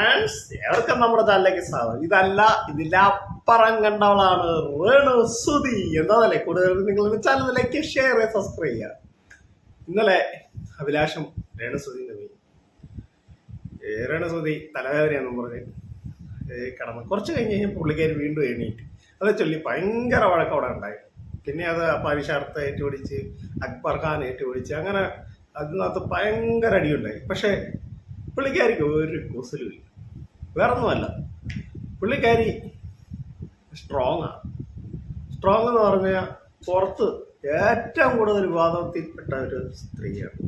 Friends ഏവർക്കും നമ്മുടെ ചാനലിലേക്ക് സ്വാഗതം. ഇതല്ല ഇതിലപ്പുറം കണ്ടവളാണ് റേണു സുധി എന്നതല്ലേ? കൂടുതൽ നിങ്ങൾ ചാനലിലേക്ക് ഷെയർ ചെയ്ത് സബ്സ്ക്രൈബ് ചെയ്യുക. ഇന്നലെ അഭിലാഷം രേണുസുതിന്റെ പോയി രേണുസുതി തലവേദനയാണെന്ന് പറഞ്ഞ് കിടന്നു. കുറച്ച് കഴിഞ്ഞ് കഴിഞ്ഞാൽ പുള്ളിക്കാർ വീണ്ടും എണീറ്റ്. അത് ചൊല്ലി ഭയങ്കര വഴക്കം അവിടെ ഉണ്ടായി. പിന്നെ അത് പരിശാർത്ത് ഏറ്റുപിടിച്ച് അക്ബർ ഖാൻ ഏറ്റുപിടിച്ച് അങ്ങനെ അതിനകത്ത് ഭയങ്കര അടിയുണ്ടായി. പക്ഷേ പുള്ളിക്കാരിക്ക് ഒരു കുസലുമില്ല. വേറൊന്നുമല്ല. പുള്ളിക്കാരി സ്ട്രോങ് ആണ് സ്ട്രോങ് എന്ന് പറഞ്ഞാൽ പുറത്ത് ഏറ്റവും കൂടുതൽ വിവാദത്തിൽപ്പെട്ട ഒരു സ്ത്രീയാണ്.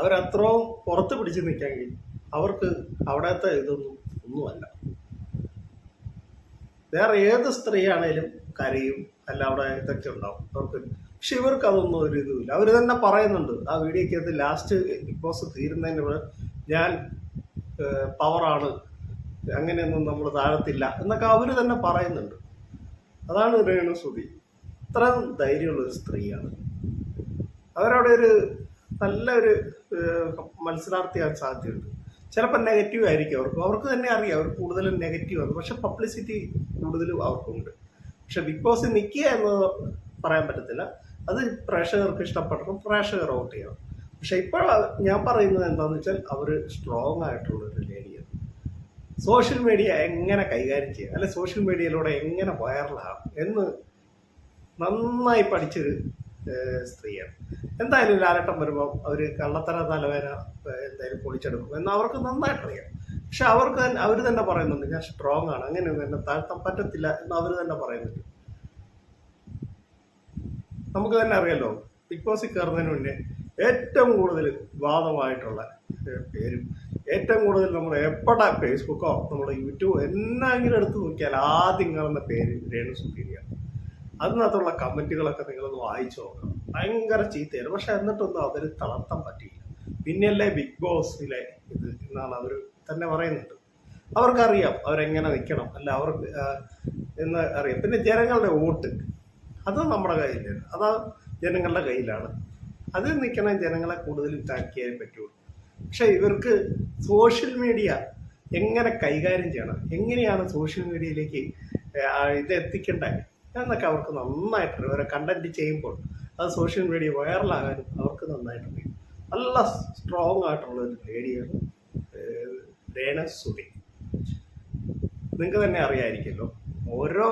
അവരത്രയും പുറത്ത് പിടിച്ച് നിൽക്കാമെങ്കിൽ അവർക്ക് അവിടത്തെ ഇതൊന്നും ഒന്നുമല്ല. വേറെ ഏത് സ്ത്രീയാണേലും കരയും അല്ല അവിടെ ഇതൊക്കെ ഉണ്ടാവും. അവർക്ക് പക്ഷെ ഇവർക്ക് അതൊന്നും ഒരു ഇതുമില്ല. അവർ തന്നെ പറയുന്നുണ്ട്. ആ വീഡിയോക്കകത്ത് ലാസ്റ്റ് ബിഗ് ബോസ് തീരുന്നതിന് ഞാൻ പവറാണ് അങ്ങനെയൊന്നും നമ്മൾ താഴത്തില്ല എന്നൊക്കെ അവർ തന്നെ പറയുന്നുണ്ട്. അതാണ് രേണുസുതി ഇത്ര ഇത്രയും ധൈര്യമുള്ള ഒരു സ്ത്രീയാണ്. അവരവിടെ ഒരു നല്ലൊരു മത്സരാർത്ഥിയാൻ സാധ്യതയുണ്ട്. ചിലപ്പോൾ നെഗറ്റീവ് ആയിരിക്കും അവർക്ക്. അവർക്ക് തന്നെ അറിയാം അവർ കൂടുതലും നെഗറ്റീവ് ആണ്. പക്ഷെ പബ്ലിസിറ്റി കൂടുതലും അവർക്കുണ്ട്. പക്ഷെ ബിഗ് ബോസ് നിൽക്കുക എന്ന് പറയാൻ പറ്റത്തില്ല. അത് പ്രേക്ഷകർക്ക് ഇഷ്ടപ്പെടണം പ്രേക്ഷകർ വോട്ട് ചെയ്യണം. പക്ഷെ ഇപ്പോൾ ഞാൻ പറയുന്നത് എന്താണെന്ന് വെച്ചാൽ അവർ സ്ട്രോങ് ആയിട്ടുള്ള ഒരു ലേഡിയാണ് സോഷ്യൽ മീഡിയ എങ്ങനെ കൈകാര്യം ചെയ്യാം? അല്ലെ സോഷ്യൽ മീഡിയയിലൂടെ എങ്ങനെ വൈറലാകും? എന്ന് നന്നായി പഠിച്ചൊരു സ്ത്രീയാണ്. എന്തായാലും ലാലട്ടം വരുമ്പോൾ അവർ കള്ളത്തര തലവേന എന്തായാലും പൊളിച്ചെടുക്കും എന്ന് അവർക്ക് നന്നായിട്ടറിയാം. പക്ഷെ അവർക്ക് തന്നെ അവർ തന്നെ പറയുന്നുണ്ട് ഞാൻ സ്ട്രോങ് ആണ് അങ്ങനെ എന്നെ താഴ്ത്താൻ പറ്റത്തില്ല എന്ന് അവർ തന്നെ പറയുന്നുണ്ട്. നമുക്ക് തന്നെ അറിയാലോ ബിഗ് ബോസിൽ കയറുന്നതിന് മുന്നേ ഏറ്റവും കൂടുതൽ വിവാദമായിട്ടുള്ള പേരും. ഏറ്റവും കൂടുതൽ നമ്മൾ എപ്പോഴാ ഫേസ്ബുക്കോ നമ്മുടെ യൂട്യൂബോ എന്നെങ്കിലും എടുത്ത് നോക്കിയാൽ ആദ്യം കാണുന്ന പേര് രേണു സുധീരിയ അതിനകത്തുള്ള കമന്റുകളൊക്കെ നിങ്ങളൊന്ന് വായിച്ചു നോക്കണം. ഭയങ്കര ചീത്തയാണ് പക്ഷെ എന്നിട്ടൊന്നും അവർ തളർത്താൻ പറ്റിയില്ല. പിന്നെയല്ലേ ബിഗ് ബോസിലെ ഇത് എന്നാണ് അവർ തന്നെ പറയുന്നുണ്ട്. അവർക്കറിയാം അവരെങ്ങനെ നിൽക്കണം. അല്ല അവർക്ക് എന്ന് അറിയാം. പിന്നെ ജനങ്ങളുടെ വോട്ട്. അത് നമ്മുടെ കയ്യിലാണ് അത് ജനങ്ങളുടെ കയ്യിലാണ്. അത് നിൽക്കണം ജനങ്ങളെ കൂടുതൽ ഇതാക്കിയേ പറ്റുള്ളൂ. പക്ഷേ ഇവർക്ക് സോഷ്യൽ മീഡിയ എങ്ങനെ കൈകാര്യം ചെയ്യണം? എങ്ങനെയാണ് സോഷ്യൽ മീഡിയയിലേക്ക് ഇത് എത്തിക്കേണ്ടത്? എന്നൊക്കെ അവർക്ക് നന്നായിട്ടുണ്ട് ഇവരെ കണ്ടന്റ് ചെയ്യുമ്പോൾ അത് സോഷ്യൽ മീഡിയ വൈറലാകാനും അവർക്ക് നന്നായിട്ടുണ്ട് നല്ല സ്ട്രോങ് ആയിട്ടുള്ള ഒരു ലേഡിയാണ് രേണ സുധി നിങ്ങൾക്ക് തന്നെ അറിയാമായിരിക്കുമല്ലോ ഓരോ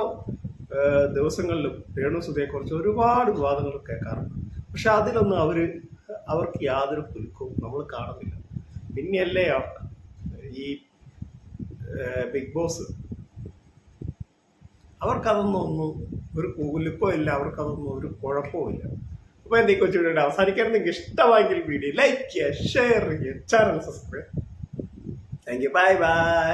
ദിവസങ്ങളിലും രേണു സുധിയെക്കുറിച്ച് ഒരുപാട് വിവാദങ്ങൾ കേൾക്കാറുണ്ട്. പക്ഷെ അതിലൊന്നും അവർ അവർക്ക് യാതൊരു കുലുക്കവും നമ്മൾ കാണുന്നില്ല. പിന്നെയല്ലേ ഈ ബിഗ് ബോസ്. അവർക്കതൊന്നും ഒന്നും ഒരു കുലുക്കോ ഇല്ല അവർക്കതൊന്നും ഒരു കുഴപ്പവും ഇല്ല. അപ്പോൾ കൊച്ചു കൊച്ചുകൂടെ അവസാനിക്കാൻ നിങ്ങൾക്ക് ഇഷ്ടമായെങ്കിൽ വീഡിയോ ലൈക്ക് ചെയ്യുക ഷെയർ ചെയ്യുക channel subscribe thank you bye bye